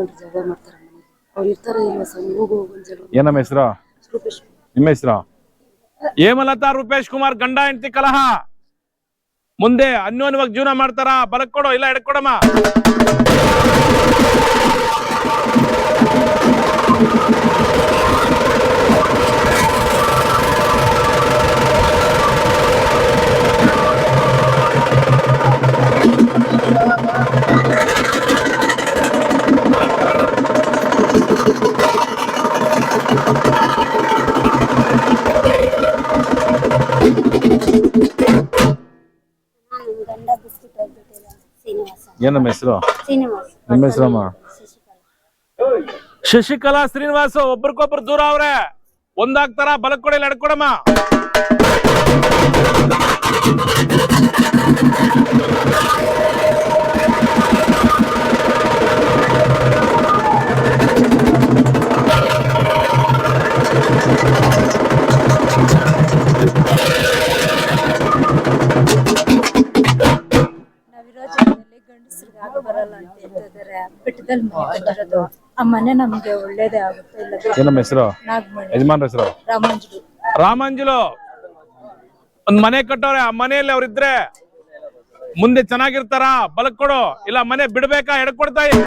ಮಕ್ಕಳು ಜಗಳ ಮಾಡ್ತಾರೆ ಮನೆಗೆ ಅವ್ರು ಇರ್ತಾರೆ ಇಲ್ಲ ಸರ್ ಹೋಗು ಒಂದು ಜಗಳ ಏನಮ್ಮ ಹೆಸರು? ರೂಪೇಶ್ ನಿಮ್ಮ ಹೆಸರು? ಹೇಮಲತಾ ರೂಪೇಶ್ ಕುಮಾರ್ ಗಂಡ ಹೆಂಡತಿ ಕಲಹ. ಮುಂದೆ ಅನ್ಯೋನ್ಯವಾಗಿ ಜೀವನ ಮಾಡ್ತಾರ? ಬಲಕ್ ಕೊಡೋ ಇಲ್ಲ ಎಡ್ಕೊಡಮ್ಮ ನಾನು ಏನಮ್ಮ ಹೆಸರು? ಶ್ರೀನಿವಾಸ್ ನಿಮ್ಮ ಹೆಸರಮ್ಮ ಶಶಿಕಲಾ ಶ್ರೀನಿವಾಸ ಒಬ್ರಿಗೊಬ್ರು ದೂರ ಅವ್ರೆ. ಒಂದಾಗ್ತಾರ ಬಲಕ್ ಕೊಡಿಲ್ಲ ಎಡ್ಕೊಡಮ್ಮ. ಬೆಟ್ಟದಲ್ಲಿ ಮನೆ ಕಟ್ಟಿರೋದು ಆ ಮನೆ ನಮ್ಗೆ ಒಳ್ಳೇದೇ ಆಗುತ್ತೆ ಇಲ್ಲ ಏನಮ್ಮ ಹೆಸರು? ನಾಗಮಣಿ. ಯಜಮಾನ್ರ ಹೆಸರು? ರಾಮಾಂಜಲು. ರಾಮಾಂಜಲು! ಒಂದ್ ಮನೆ ಕಟ್ಟೋರೆ ಆ ಮನೆಯಲ್ಲಿ ಅವ್ರಿದ್ರೆ ಮುಂದೆ ಚೆನ್ನಾಗಿರ್ತಾರ? ಬಲಕ್ ಕೊಡು. ಇಲ್ಲ ಮನೆ ಬಿಡ್ಬೇಕಾ? ಎಡ್ಕೊಡ್ತಾ ಮಗನ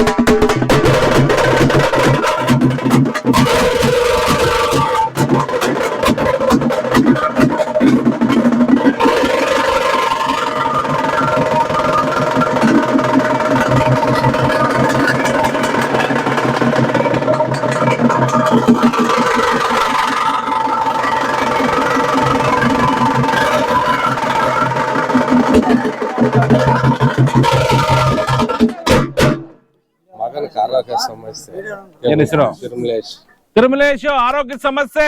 ಏನ್ ಹೆಸರು? ತಿರುಮಲೇಶ್. ತಿರುಮಲೇಶ್ ಆರೋಗ್ಯ ಸಮಸ್ಯೆ.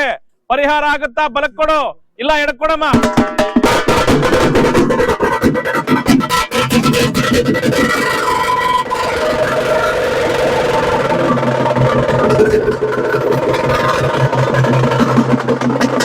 ಪರಿಹಾರ ಆಗುತ್ತಾ? ಬಲಕ್ ಕೊಡು. ಇಲ್ಲ ಎಡ್ಕೊಡಮ್ಮ. ಹೇಳಿ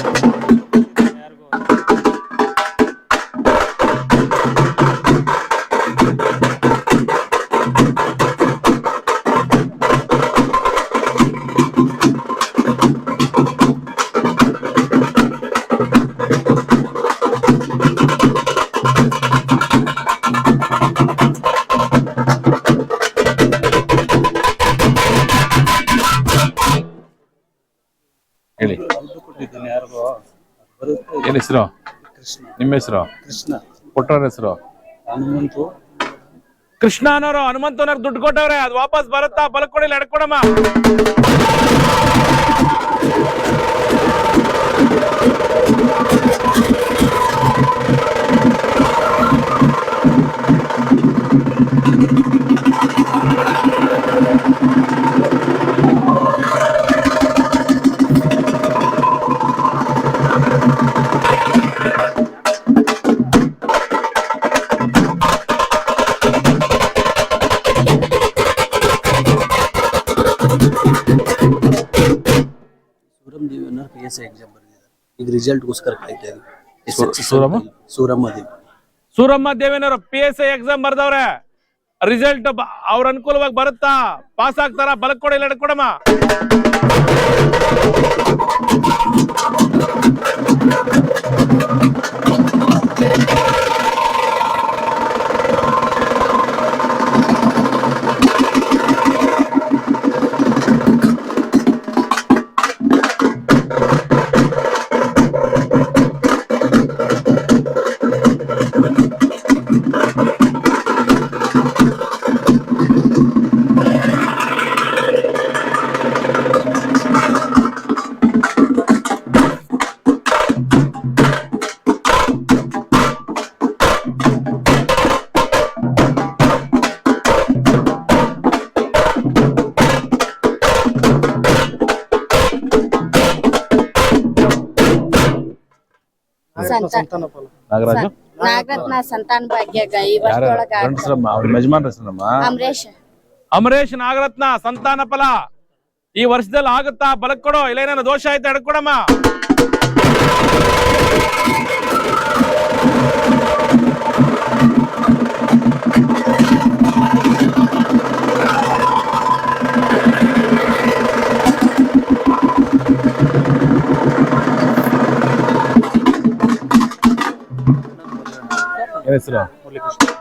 ಏನ್ ಹೆಸರು ನಿಮ್ಮ ಹೆಸರು ಕೃಷ್ಣ ಕೊಟ್ಟವ್ರ ಹೆಸರು ಹನುಮಂತು ಕೃಷ್ಣ ಅನ್ನೋರು ಹನುಮಂತನವ್ರು ದುಡ್ಡು ಕೊಟ್ಟವ್ರೆ ಅದು ವಾಪಸ್ ಬರುತ್ತಾ ಬಲಕ್ ಕೊಡಿ ಇಲ್ಲ ಎಡ್ಕೊಡಮ್ಮ ಸೂರಮ್ ಎಸ್ ಐ ಎಕ್ಸಾಮ್ ಬರೆದಿದ್ದಾರೆ. ಈಗ ರಿಸಲ್ಟ್ಗೋಸ್ಕರ ಕಾಯ್ತಾ ಇದ್ದೀವಿ. ಸೂರಮ್ಮ? ಸೂರಮ್ಮ ದೇವಿ. ಸೂರಮ್ಮ ದೇವೇನವರು ಪಿ ಎಸ್ ಐ ಎಕ್ಸಾಮ್ ಬರ್ದವ್ರೆ. ರಿಸಲ್ಟ್ ಅವ್ರ ಅನುಕೂಲವಾಗಿ ಬರುತ್ತಾ? ಪಾಸ್ ಆಗ್ತಾರ? ಬಲಕ್ ಕೊಡಿ ಇಲ್ಲ ಎಡ್ಕೊಡಮ್ಮ ನಾಗರಾಜು? ನಾಗರತ್ನ ಸಂತಾನ ಭಾಗ್ಯಾಗ ಈ ಯಾರ? ವರ್ಷದೊಳಗ ಗಂಡಸ್ರಮ್ಮ ಅವ್ರ ಯಜಮಾನ್ರ ಹೆಸರಮ್ಮ ಅಮರೇಶ್. ಅಮರೇಶ್ ನಾಗರತ್ನ ಸಂತಾನ ಫಲ. ಈ ವರ್ಷದಲ್ಲಿ ಆಗುತ್ತಾ? ಬಲಕ್ ಕೊಡೋ. ಇಲ್ಲ ಏನಾನ ದೋಷ ಆಯ್ತಾ? ಎಡ್ಕೊಡಮ್ಮ ಏನ್ ಹೆಸರು